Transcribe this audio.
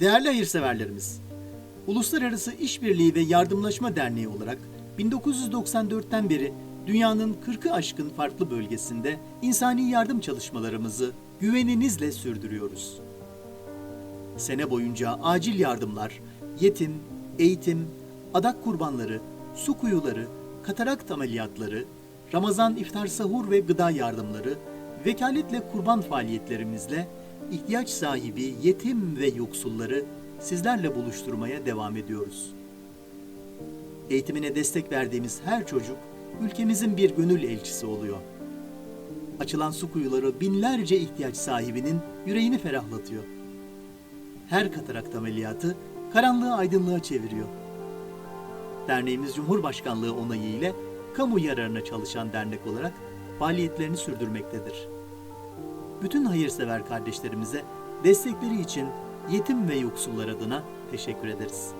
Değerli hayırseverlerimiz, Uluslararası İşbirliği ve Yardımlaşma Derneği olarak 1994'ten beri dünyanın 40'ı aşkın farklı bölgesinde insani yardım çalışmalarımızı güveninizle sürdürüyoruz. Sene boyunca acil yardımlar, yetim, eğitim, adak kurbanları, su kuyuları, katarakt ameliyatları, Ramazan iftar sahur ve gıda yardımları, vekaletle kurban faaliyetlerimizle ihtiyaç sahibi yetim ve yoksulları sizlerle buluşturmaya devam ediyoruz. Eğitimine destek verdiğimiz her çocuk ülkemizin bir gönül elçisi oluyor. Açılan su kuyuları binlerce ihtiyaç sahibinin yüreğini ferahlatıyor. Her katarakt ameliyatı karanlığı aydınlığa çeviriyor. Derneğimiz Cumhurbaşkanlığı onayı ile kamu yararına çalışan dernek olarak faaliyetlerini sürdürmektedir. Bütün hayırsever kardeşlerimize destekleri için yetim ve yoksullar adına teşekkür ederiz.